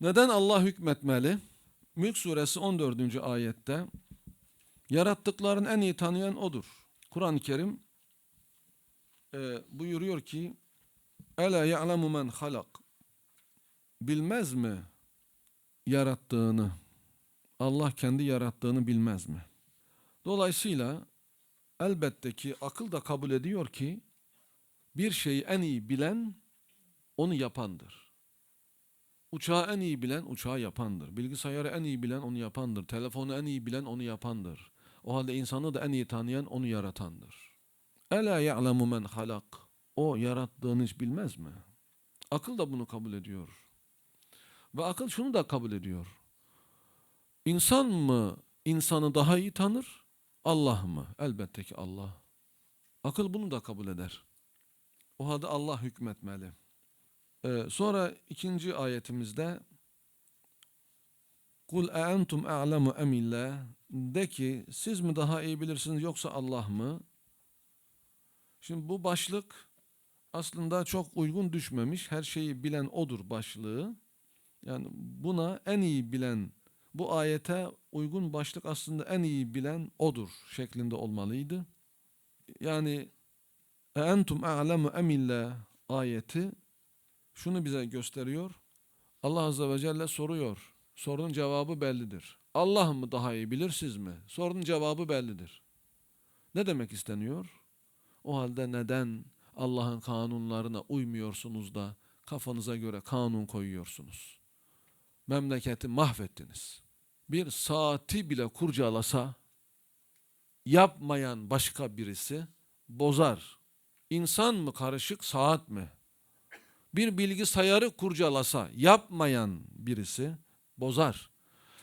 Neden Allah hükmetmeli? Mülk suresi 14. ayette yarattıkların en iyi tanıyan odur. Kur'an-ı Kerim e, buyuruyor ki Ela ya'lemu men halak Bilmez mi yarattığını? Allah kendi yarattığını bilmez mi? Dolayısıyla elbette ki akıl da kabul ediyor ki bir şeyi en iyi bilen onu yapandır. Uçağı en iyi bilen uçağı yapandır. Bilgisayarı en iyi bilen onu yapandır. Telefonu en iyi bilen onu yapandır. O halde insanı da en iyi tanıyan onu yaratandır. Ela ya'lemu men halak. O yarattığını hiç bilmez mi? Akıl da bunu kabul ediyor. Ve akıl şunu da kabul ediyor. İnsan mı insanı daha iyi tanır? Allah mı? Elbette ki Allah. Akıl bunu da kabul eder. O halde Allah hükmetmeli. Ee, sonra ikinci ayetimizde Kul entum a'lemu emillah de ki siz mi daha iyi bilirsiniz yoksa Allah mı? Şimdi bu başlık aslında çok uygun düşmemiş. Her şeyi bilen odur başlığı. Yani buna en iyi bilen bu ayete uygun başlık aslında en iyi bilen odur şeklinde olmalıydı. Yani entum a'lemu emillah ayeti şunu bize gösteriyor. Allah Azze ve Celle soruyor. Sorunun cevabı bellidir. Allah mı daha iyi bilir siz mi? Sorunun cevabı bellidir. Ne demek isteniyor? O halde neden Allah'ın kanunlarına uymuyorsunuz da kafanıza göre kanun koyuyorsunuz? Memleketi mahvettiniz. Bir saati bile kurcalasa yapmayan başka birisi bozar. İnsan mı karışık saat mi? Bir bilgisayarı kurcalasa yapmayan birisi bozar.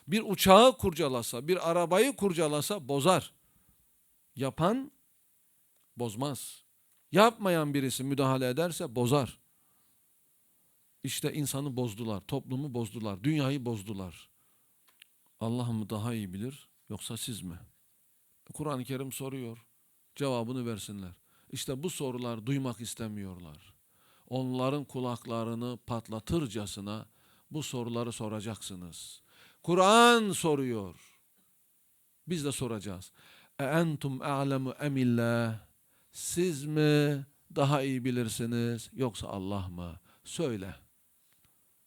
Bir uçağı kurcalasa, bir arabayı kurcalasa bozar. Yapan bozmaz. Yapmayan birisi müdahale ederse bozar. İşte insanı bozdular, toplumu bozdular, dünyayı bozdular. Allah mı daha iyi bilir yoksa siz mi? Kur'an-ı Kerim soruyor. Cevabını versinler. İşte bu sorular duymak istemiyorlar. Onların kulaklarını patlatırcasına bu soruları soracaksınız. Kur'an soruyor. Biz de soracağız. E entum a'lemu emillah? Siz mi daha iyi bilirsiniz yoksa Allah mı? Söyle.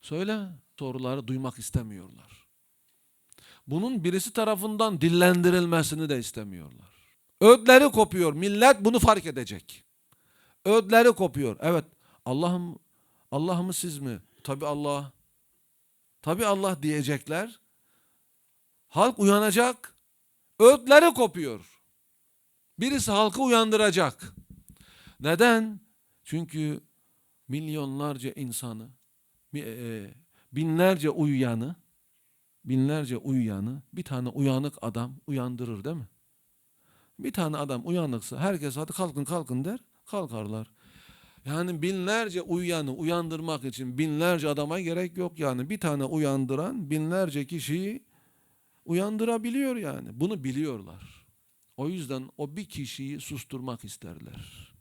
Söyle. Soruları duymak istemiyorlar. Bunun birisi tarafından dillendirilmesini de istemiyorlar. Ödleri kopuyor. Millet bunu fark edecek. Ödleri kopuyor. Evet. Allah'ım Allah mı siz mi? Tabi Allah. Tabi Allah diyecekler. Halk uyanacak. Ödleri kopuyor. Birisi halkı uyandıracak. Neden? Çünkü milyonlarca insanı, e, binlerce uyuyanı, binlerce uyuyanı bir tane uyanık adam uyandırır değil mi? Bir tane adam uyanıksa herkes hadi kalkın kalkın der, kalkarlar. Yani binlerce uyuyanı uyandırmak için binlerce adama gerek yok yani. Bir tane uyandıran binlerce kişiyi uyandırabiliyor yani. Bunu biliyorlar. O yüzden o bir kişiyi susturmak isterler.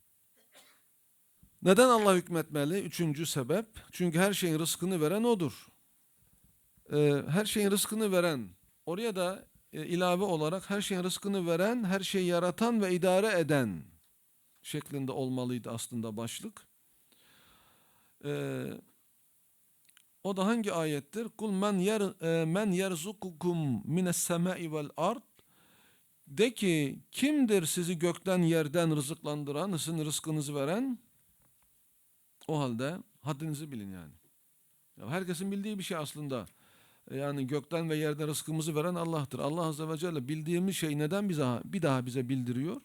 Neden Allah hükmetmeli? Üçüncü sebep. Çünkü her şeyin rızkını veren O'dur. Ee, her şeyin rızkını veren, oraya da e, ilave olarak her şeyin rızkını veren, her şeyi yaratan ve idare eden şeklinde olmalıydı aslında başlık. Ee, o da hangi ayettir? Kul men yer e, men yerzukukum mines semai vel ard de ki kimdir sizi gökten yerden rızıklandıran, sizin rızkınızı veren? O halde haddinizi bilin yani. Ya herkesin bildiği bir şey aslında. Yani gökten ve yerden rızkımızı veren Allah'tır. Allah Azze ve Celle bildiğimiz şey neden bize bir daha bize bildiriyor?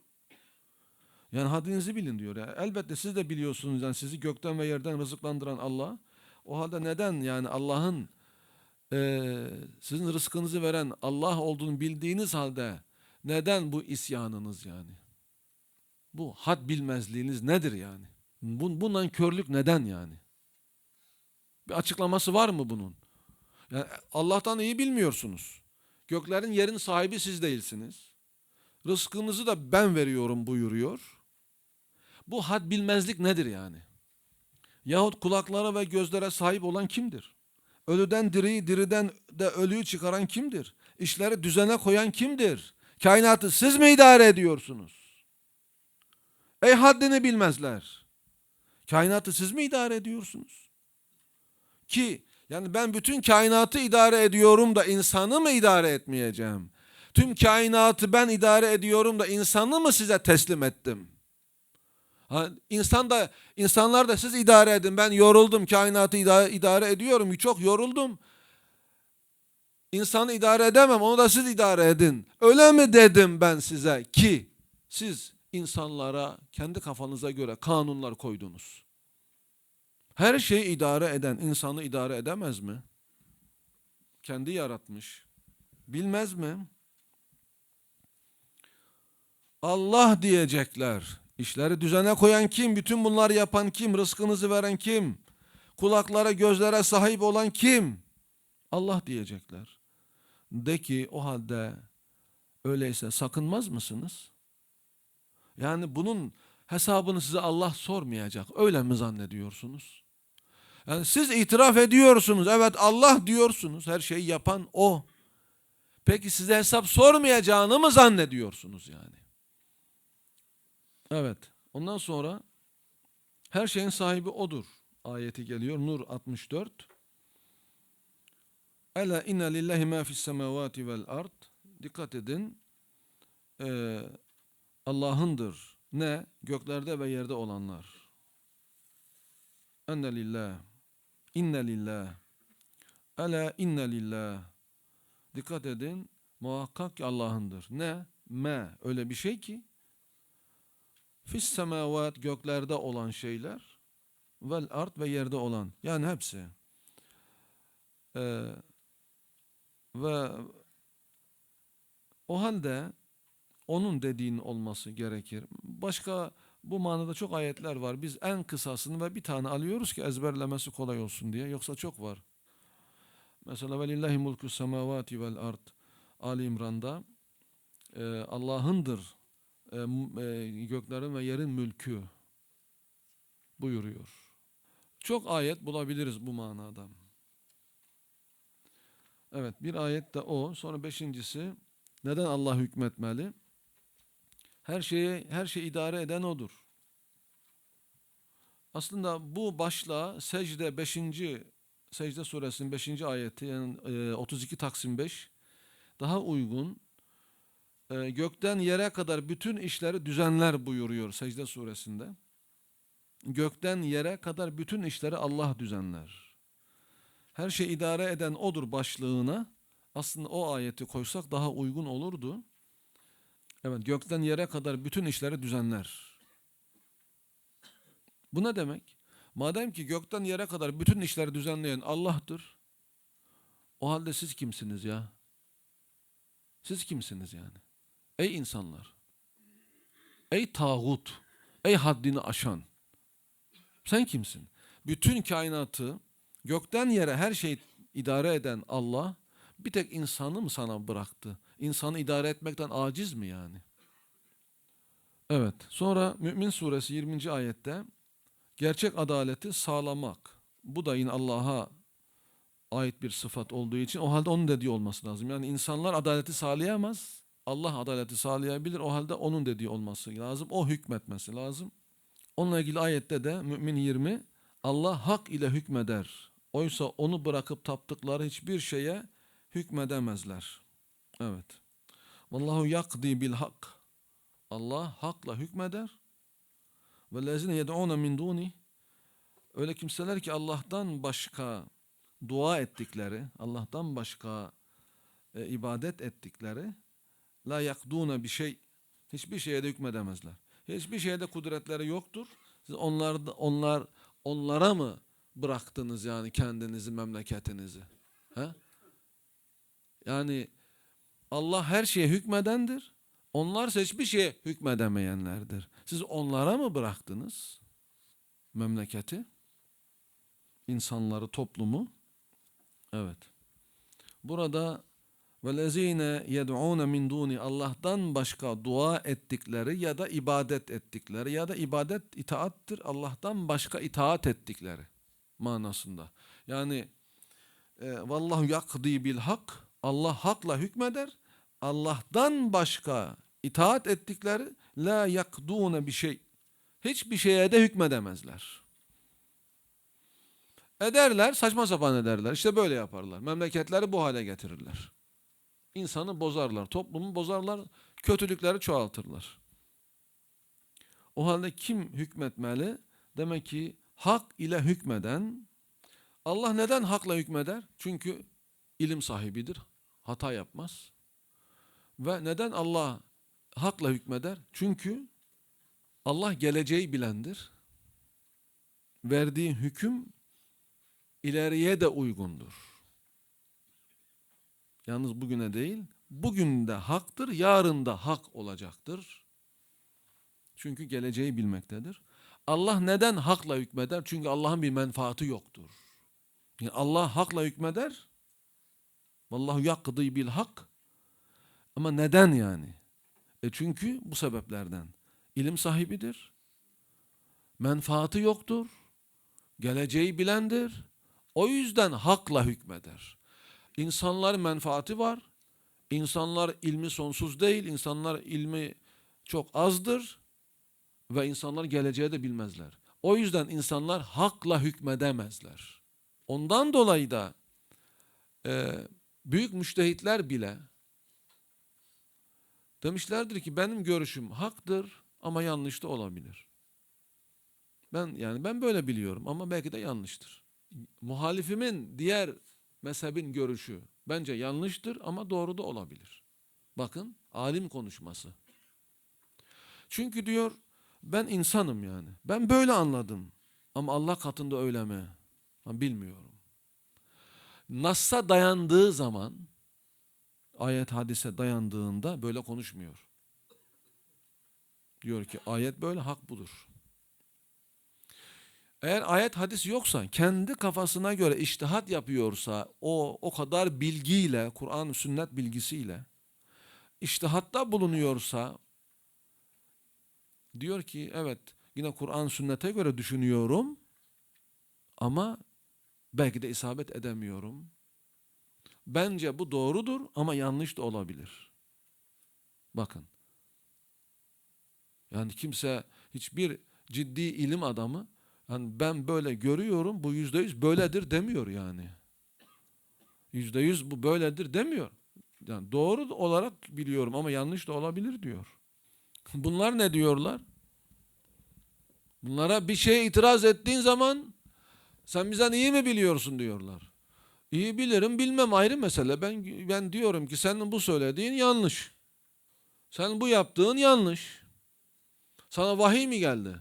Yani haddinizi bilin diyor. Yani elbette siz de biliyorsunuz yani sizi gökten ve yerden rızıklandıran Allah. O halde neden yani Allah'ın e, sizin rızkınızı veren Allah olduğunu bildiğiniz halde neden bu isyanınız yani? Bu had bilmezliğiniz nedir yani? Bu, bundan körlük neden yani? Bir açıklaması var mı bunun? Yani Allah'tan iyi bilmiyorsunuz. Göklerin yerin sahibi siz değilsiniz. Rızkınızı da ben veriyorum buyuruyor. Bu had bilmezlik nedir yani? Yahut kulaklara ve gözlere sahip olan kimdir? Ölüden diriyi, diriden de ölüyü çıkaran kimdir? İşleri düzene koyan kimdir? Kainatı siz mi idare ediyorsunuz? Ey haddini bilmezler. Kainatı siz mi idare ediyorsunuz? Ki yani ben bütün kainatı idare ediyorum da insanı mı idare etmeyeceğim? Tüm kainatı ben idare ediyorum da insanı mı size teslim ettim? İnsan da insanlar da siz idare edin. Ben yoruldum. Kainatı idare, idare ediyorum. Çok yoruldum. İnsanı idare edemem. Onu da siz idare edin. Öyle mi dedim ben size ki siz insanlara kendi kafanıza göre kanunlar koydunuz. Her şeyi idare eden insanı idare edemez mi? Kendi yaratmış. Bilmez mi? Allah diyecekler. İşleri düzene koyan kim? Bütün bunları yapan kim? Rızkınızı veren kim? Kulaklara, gözlere sahip olan kim? Allah diyecekler. De ki o halde öyleyse sakınmaz mısınız? Yani bunun hesabını size Allah sormayacak. Öyle mi zannediyorsunuz? Yani siz itiraf ediyorsunuz. Evet Allah diyorsunuz. Her şeyi yapan o. Peki size hesap sormayacağını mı zannediyorsunuz yani? Evet. Ondan sonra her şeyin sahibi odur. Ayeti geliyor. Nur 64. Ela inne lillahi ma fis semavati vel ard. Dikkat edin. Ee, Allah'ındır. Ne? Göklerde ve yerde olanlar. Enne lillah. İnne lillah. Ela inne lillah. Dikkat edin. Muhakkak ki Allah'ındır. Ne? Me. Öyle bir şey ki Fis semavat göklerde olan şeyler vel art ve yerde olan yani hepsi. Ee, ve o halde onun dediğin olması gerekir. Başka bu manada çok ayetler var. Biz en kısasını ve bir tane alıyoruz ki ezberlemesi kolay olsun diye. Yoksa çok var. Mesela velillahi mulku semavati vel ard. Ali İmran'da e, Allah'ındır e, e, göklerin ve yerin mülkü buyuruyor. Çok ayet bulabiliriz bu manada. Evet bir ayet de o. Sonra beşincisi neden Allah hükmetmeli? Her şeyi her şeyi idare eden odur. Aslında bu başla secde 5. secde suresinin 5. ayeti yani 32 Taksim 5 daha uygun e, gökten yere kadar bütün işleri düzenler buyuruyor secde suresinde. Gökten yere kadar bütün işleri Allah düzenler. Her şey idare eden odur başlığına. Aslında o ayeti koysak daha uygun olurdu. Evet gökten yere kadar bütün işleri düzenler. Bu ne demek? Madem ki gökten yere kadar bütün işleri düzenleyen Allah'tır. O halde siz kimsiniz ya? Siz kimsiniz yani? Ey insanlar! Ey tağut! Ey haddini aşan! Sen kimsin? Bütün kainatı gökten yere her şeyi idare eden Allah bir tek insanı mı sana bıraktı? İnsanı idare etmekten aciz mi yani? Evet. Sonra Mümin suresi 20. ayette gerçek adaleti sağlamak. Bu da yine Allah'a ait bir sıfat olduğu için o halde onun dediği olması lazım. Yani insanlar adaleti sağlayamaz. Allah adaleti sağlayabilir. O halde onun dediği olması lazım. O hükmetmesi lazım. Onunla ilgili ayette de Mümin 20 Allah hak ile hükmeder. Oysa onu bırakıp taptıkları hiçbir şeye hükmedemezler. Evet. Vallahu yakdi bil hak. Allah hakla hükmeder. Ve lezine yed'ûne min duni. Öyle kimseler ki Allah'tan başka dua ettikleri, Allah'tan başka e, ibadet ettikleri la yakduna bir şey hiçbir şeye de hükmedemezler. Hiçbir şeyde kudretleri yoktur. Siz onlar onlar onlara mı bıraktınız yani kendinizi, memleketinizi? He? Yani Allah her şeye hükmedendir. Onlar hiçbir şeye hükmedemeyenlerdir. Siz onlara mı bıraktınız memleketi? insanları, toplumu? Evet. Burada وَالَّذ۪ينَ يَدْعُونَ min duni Allah'tan başka dua ettikleri ya da ibadet ettikleri ya da ibadet itaattir Allah'tan başka itaat ettikleri manasında. Yani e, vallahu yakdi bil hak Allah hakla hükmeder. Allah'tan başka itaat ettikleri la yakdune bir şey. Hiçbir şeye de hükmedemezler. Ederler, saçma sapan ederler. İşte böyle yaparlar. Memleketleri bu hale getirirler. İnsanı bozarlar, toplumu bozarlar, kötülükleri çoğaltırlar. O halde kim hükmetmeli? Demek ki hak ile hükmeden Allah neden hakla hükmeder? Çünkü ilim sahibidir. Hata yapmaz. Ve neden Allah hakla hükmeder? Çünkü Allah geleceği bilendir. Verdiği hüküm ileriye de uygundur. Yalnız bugüne değil, bugün de haktır, yarın da hak olacaktır. Çünkü geleceği bilmektedir. Allah neden hakla hükmeder? Çünkü Allah'ın bir menfaati yoktur. Yani Allah hakla hükmeder. Vallahu yakdı bil hak. Ama neden yani? E çünkü bu sebeplerden. İlim sahibidir. Menfaati yoktur. Geleceği bilendir. O yüzden hakla hükmeder. İnsanlar menfaati var. İnsanlar ilmi sonsuz değil. İnsanlar ilmi çok azdır. Ve insanlar geleceği de bilmezler. O yüzden insanlar hakla hükmedemezler. Ondan dolayı da e, büyük müştehitler bile demişlerdir ki benim görüşüm haktır ama yanlış da olabilir. Ben yani ben böyle biliyorum ama belki de yanlıştır. Muhalifimin diğer mezhebin görüşü bence yanlıştır ama doğru da olabilir. Bakın alim konuşması. Çünkü diyor ben insanım yani. Ben böyle anladım. Ama Allah katında öyle mi? Bilmiyorum. Nas'a dayandığı zaman ayet hadise dayandığında böyle konuşmuyor. Diyor ki ayet böyle hak budur. Eğer ayet hadis yoksa kendi kafasına göre iştihat yapıyorsa o o kadar bilgiyle Kur'an sünnet bilgisiyle iştihatta bulunuyorsa diyor ki evet yine Kur'an sünnete göre düşünüyorum ama belki de isabet edemiyorum. Bence bu doğrudur ama yanlış da olabilir. Bakın. Yani kimse hiçbir ciddi ilim adamı yani ben böyle görüyorum bu yüzde yüz böyledir demiyor yani. Yüzde yüz bu böyledir demiyor. Yani doğru olarak biliyorum ama yanlış da olabilir diyor. Bunlar ne diyorlar? Bunlara bir şeye itiraz ettiğin zaman sen bizden iyi mi biliyorsun diyorlar. İyi bilirim bilmem ayrı mesele. Ben ben diyorum ki senin bu söylediğin yanlış. Sen bu yaptığın yanlış. Sana vahiy mi geldi?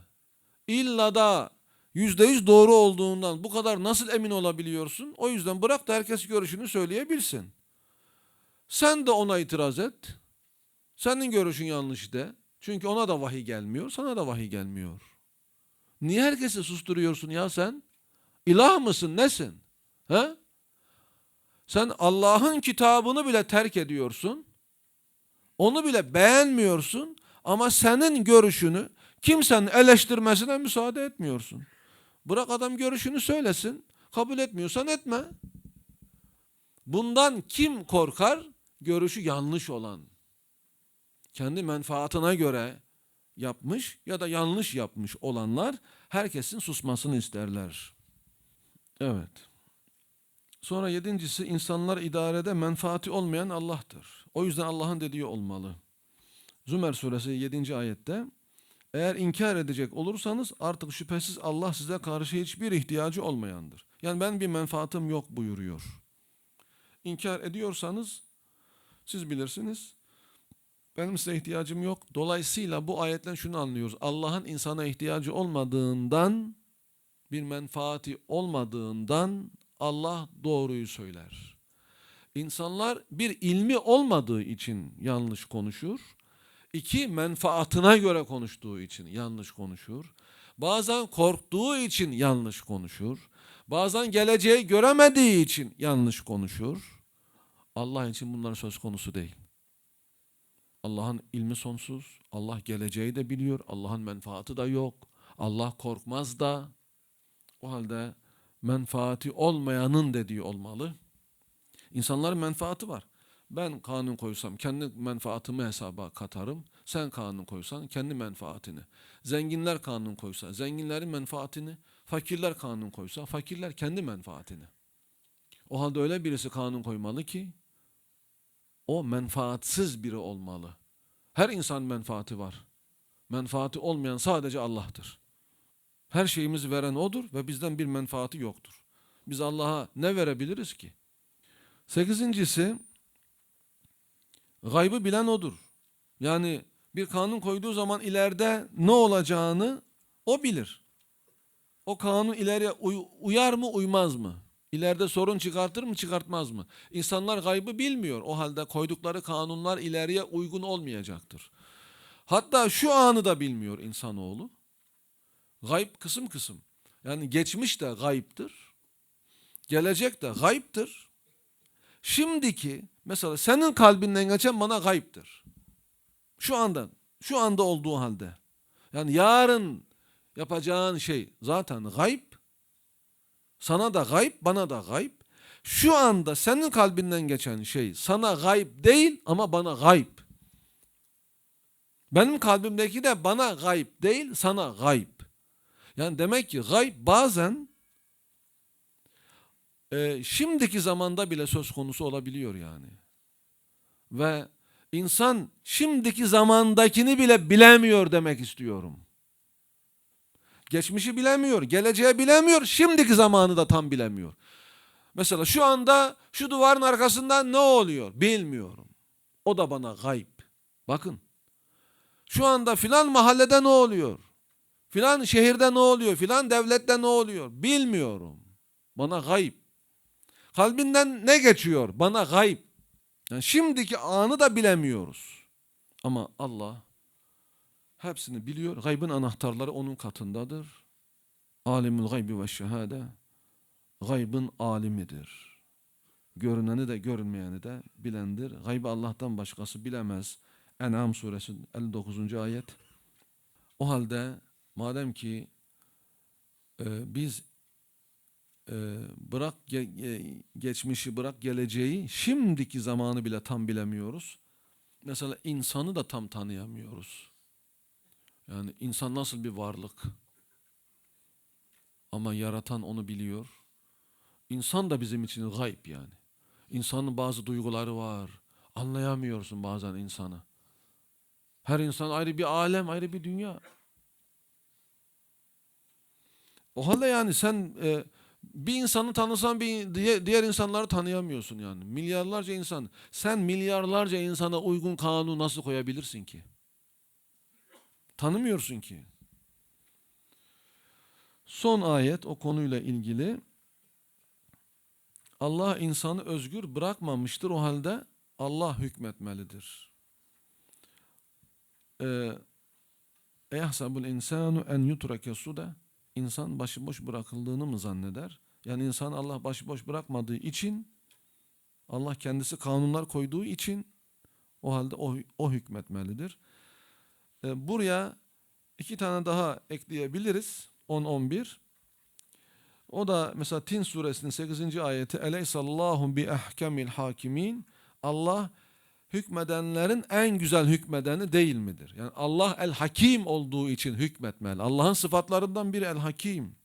İlla da yüzde yüz doğru olduğundan bu kadar nasıl emin olabiliyorsun? O yüzden bırak da herkes görüşünü söyleyebilsin. Sen de ona itiraz et. Senin görüşün yanlış de. Çünkü ona da vahiy gelmiyor, sana da vahiy gelmiyor. Niye herkesi susturuyorsun ya sen? İlah mısın, nesin? He? Sen Allah'ın kitabını bile terk ediyorsun. Onu bile beğenmiyorsun ama senin görüşünü kimsenin eleştirmesine müsaade etmiyorsun. Bırak adam görüşünü söylesin. Kabul etmiyorsan etme. Bundan kim korkar? Görüşü yanlış olan. Kendi menfaatine göre yapmış ya da yanlış yapmış olanlar herkesin susmasını isterler. Evet. Sonra yedincisi insanlar idarede menfaati olmayan Allah'tır. O yüzden Allah'ın dediği olmalı. Zümer suresi 7. ayette eğer inkar edecek olursanız artık şüphesiz Allah size karşı hiçbir ihtiyacı olmayandır. Yani ben bir menfaatim yok buyuruyor. İnkar ediyorsanız siz bilirsiniz. Benim size ihtiyacım yok. Dolayısıyla bu ayetten şunu anlıyoruz. Allah'ın insana ihtiyacı olmadığından, bir menfaati olmadığından Allah doğruyu söyler. İnsanlar bir ilmi olmadığı için yanlış konuşur. İki, menfaatına göre konuştuğu için yanlış konuşur. Bazen korktuğu için yanlış konuşur. Bazen geleceği göremediği için yanlış konuşur. Allah için bunlar söz konusu değil. Allah'ın ilmi sonsuz. Allah geleceği de biliyor. Allah'ın menfaati da yok. Allah korkmaz da. O halde menfaati olmayanın dediği olmalı. İnsanların menfaati var. Ben kanun koysam kendi menfaatimi hesaba katarım. Sen kanun koysan kendi menfaatini. Zenginler kanun koysa zenginlerin menfaatini. Fakirler kanun koysa fakirler kendi menfaatini. O halde öyle birisi kanun koymalı ki o menfaatsiz biri olmalı. Her insan menfaati var. Menfaati olmayan sadece Allah'tır. Her şeyimizi veren O'dur ve bizden bir menfaati yoktur. Biz Allah'a ne verebiliriz ki? Sekizincisi, gaybı bilen O'dur. Yani bir kanun koyduğu zaman ileride ne olacağını O bilir. O kanun ileriye uy- uyar mı uymaz mı? İleride sorun çıkartır mı çıkartmaz mı? İnsanlar gaybı bilmiyor. O halde koydukları kanunlar ileriye uygun olmayacaktır. Hatta şu anı da bilmiyor insanoğlu. Gayb kısım kısım. Yani geçmiş de gayiptir. Gelecek de gayiptir. Şimdiki mesela senin kalbinden geçen bana gayiptir. Şu anda, şu anda olduğu halde. Yani yarın yapacağın şey zaten gayb. Sana da gayb, bana da gayb. Şu anda senin kalbinden geçen şey sana gayb değil ama bana gayb. Benim kalbimdeki de bana gayb değil, sana gayb. Yani demek ki gayb bazen e, şimdiki zamanda bile söz konusu olabiliyor yani. Ve insan şimdiki zamandakini bile bilemiyor demek istiyorum. Geçmişi bilemiyor, geleceği bilemiyor, şimdiki zamanı da tam bilemiyor. Mesela şu anda şu duvarın arkasında ne oluyor bilmiyorum. O da bana gayb. Bakın. Şu anda filan mahallede ne oluyor? Filan şehirde ne oluyor? Filan devlette ne oluyor? Bilmiyorum. Bana gayb. Kalbinden ne geçiyor? Bana gayb. Yani şimdiki anı da bilemiyoruz. Ama Allah hepsini biliyor. Gaybın anahtarları onun katındadır. Alimul gaybi ve şehade. Gaybın alimidir. Görüneni de görünmeyeni de bilendir. Gaybı Allah'tan başkası bilemez. En'am suresi 59. ayet. O halde madem ki e, biz bırak ge- ge- geçmişi bırak geleceği şimdiki zamanı bile tam bilemiyoruz. Mesela insanı da tam tanıyamıyoruz. Yani insan nasıl bir varlık? Ama yaratan onu biliyor. İnsan da bizim için gayb yani. İnsanın bazı duyguları var. Anlayamıyorsun bazen insanı. Her insan ayrı bir alem, ayrı bir dünya. O halde yani sen e, bir insanı tanısan bir diğer, insanları tanıyamıyorsun yani. Milyarlarca insan. Sen milyarlarca insana uygun kanunu nasıl koyabilirsin ki? Tanımıyorsun ki. Son ayet o konuyla ilgili. Allah insanı özgür bırakmamıştır. O halde Allah hükmetmelidir. Ee, Eyahsabul insanu en yutrake suda insan başıboş bırakıldığını mı zanneder? Yani insan Allah başıboş bırakmadığı için Allah kendisi kanunlar koyduğu için o halde o, o hükmetmelidir. Ee, buraya iki tane daha ekleyebiliriz. 10-11. O da mesela Tin suresinin 8. ayeti Eleysallahu bi ahkemil hakimin Allah hükmedenlerin en güzel hükmedeni değil midir? Yani Allah el hakim olduğu için hükmetmeli. Allah'ın sıfatlarından biri el hakim.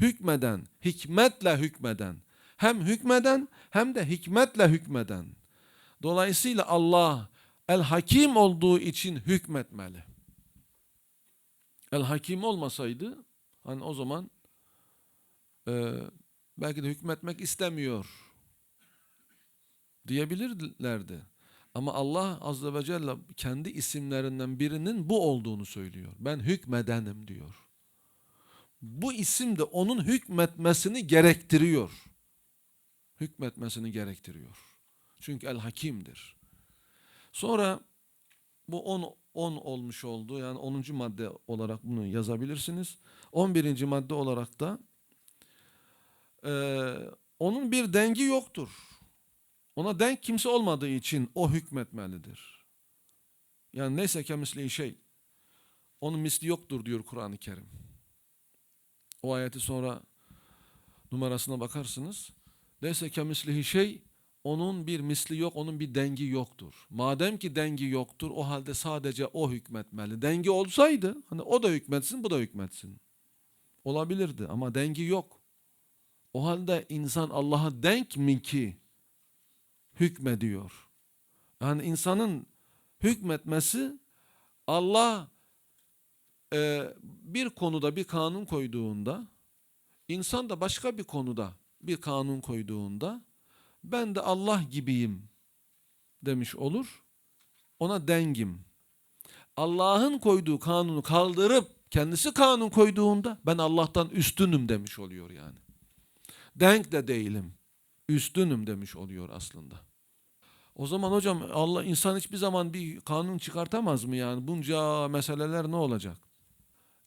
Hükmeden, hikmetle hükmeden. Hem hükmeden hem de hikmetle hükmeden. Dolayısıyla Allah el hakim olduğu için hükmetmeli. El hakim olmasaydı hani o zaman e, belki de hükmetmek istemiyor diyebilirlerdi. Ama Allah Azze ve Celle kendi isimlerinden birinin bu olduğunu söylüyor. Ben hükmedenim diyor. Bu isim de onun hükmetmesini gerektiriyor. Hükmetmesini gerektiriyor. Çünkü El Hakim'dir. Sonra bu 10 10 olmuş oldu. Yani 10. madde olarak bunu yazabilirsiniz. 11. madde olarak da e, onun bir dengi yoktur. Ona denk kimse olmadığı için o hükmetmelidir. Yani neyse kemisliği şey. Onun misli yoktur diyor Kur'an-ı Kerim. O ayeti sonra numarasına bakarsınız. Neyse kemislihi şey onun bir misli yok, onun bir dengi yoktur. Madem ki dengi yoktur, o halde sadece o hükmetmeli. Dengi olsaydı, hani o da hükmetsin, bu da hükmetsin. Olabilirdi ama dengi yok. O halde insan Allah'a denk mi ki hükmediyor? Yani insanın hükmetmesi Allah e, bir konuda bir kanun koyduğunda, insan da başka bir konuda bir kanun koyduğunda, ben de Allah gibiyim demiş olur. Ona dengim. Allah'ın koyduğu kanunu kaldırıp kendisi kanun koyduğunda ben Allah'tan üstünüm demiş oluyor yani. Denk de değilim. Üstünüm demiş oluyor aslında. O zaman hocam Allah insan hiçbir zaman bir kanun çıkartamaz mı yani? Bunca meseleler ne olacak?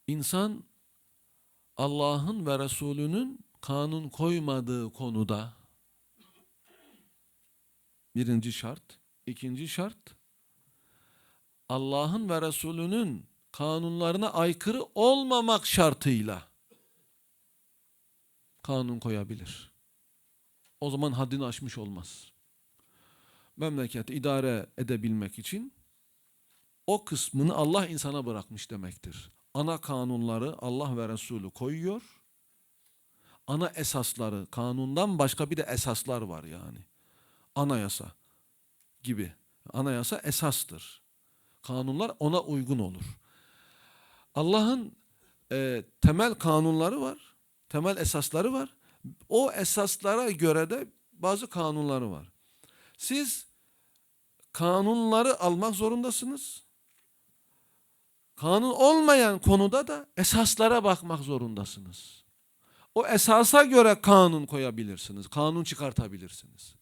İnsan Allah'ın ve Resulünün kanun koymadığı konuda birinci şart, ikinci şart Allah'ın ve Resulünün kanunlarına aykırı olmamak şartıyla kanun koyabilir. O zaman haddini aşmış olmaz. Memleketi idare edebilmek için o kısmını Allah insana bırakmış demektir. Ana kanunları Allah ve Resulü koyuyor. Ana esasları, kanundan başka bir de esaslar var yani. Anayasa gibi. Anayasa esastır. Kanunlar ona uygun olur. Allah'ın e, temel kanunları var, temel esasları var. O esaslara göre de bazı kanunları var. Siz kanunları almak zorundasınız. Kanun olmayan konuda da esaslara bakmak zorundasınız. O esasa göre kanun koyabilirsiniz, kanun çıkartabilirsiniz.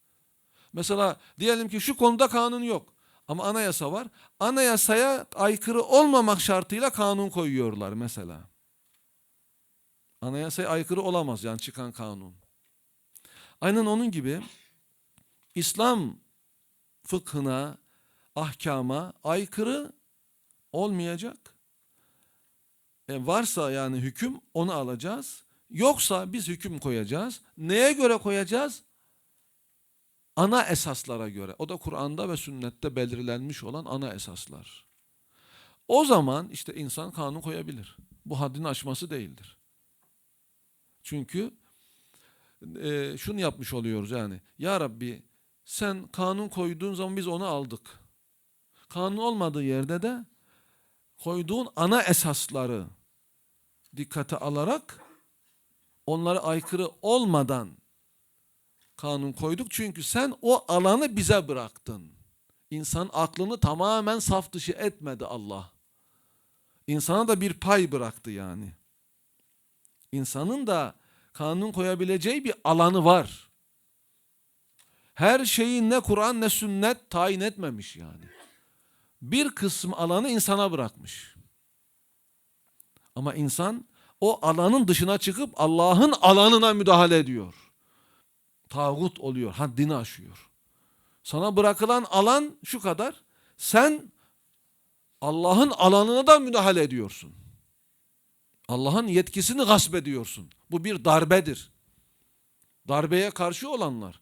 Mesela diyelim ki şu konuda kanun yok ama anayasa var. Anayasaya aykırı olmamak şartıyla kanun koyuyorlar mesela. Anayasaya aykırı olamaz yani çıkan kanun. Aynen onun gibi İslam fıkhına, ahkama aykırı olmayacak. E varsa yani hüküm onu alacağız. Yoksa biz hüküm koyacağız. Neye göre koyacağız? Ana esaslara göre. O da Kur'an'da ve sünnette belirlenmiş olan ana esaslar. O zaman işte insan kanun koyabilir. Bu haddini aşması değildir. Çünkü e, şunu yapmış oluyoruz yani. Ya Rabbi sen kanun koyduğun zaman biz onu aldık. Kanun olmadığı yerde de koyduğun ana esasları dikkate alarak onlara aykırı olmadan kanun koyduk. Çünkü sen o alanı bize bıraktın. İnsan aklını tamamen saf dışı etmedi Allah. İnsana da bir pay bıraktı yani. İnsanın da kanun koyabileceği bir alanı var. Her şeyi ne Kur'an ne sünnet tayin etmemiş yani. Bir kısım alanı insana bırakmış. Ama insan o alanın dışına çıkıp Allah'ın alanına müdahale ediyor. Tağut oluyor, haddini aşıyor. Sana bırakılan alan şu kadar. Sen Allah'ın alanına da müdahale ediyorsun. Allah'ın yetkisini gasp ediyorsun. Bu bir darbedir. Darbeye karşı olanlar.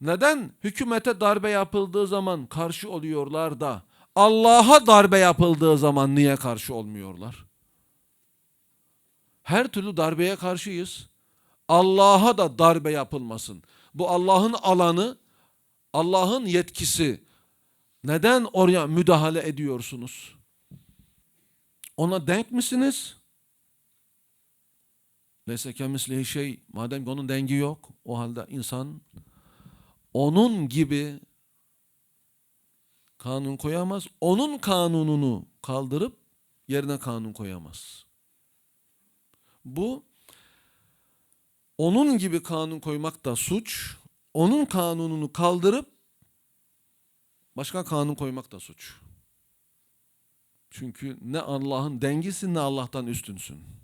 Neden hükümete darbe yapıldığı zaman karşı oluyorlar da Allah'a darbe yapıldığı zaman niye karşı olmuyorlar? Her türlü darbeye karşıyız. Allah'a da darbe yapılmasın. Bu Allah'ın alanı, Allah'ın yetkisi. Neden oraya müdahale ediyorsunuz? Ona denk misiniz? Leyse kemislihi şey, madem onun dengi yok, o halde insan onun gibi kanun koyamaz. Onun kanununu kaldırıp yerine kanun koyamaz. Bu onun gibi kanun koymak da suç. Onun kanununu kaldırıp başka kanun koymak da suç. Çünkü ne Allah'ın dengisin ne Allah'tan üstünsün.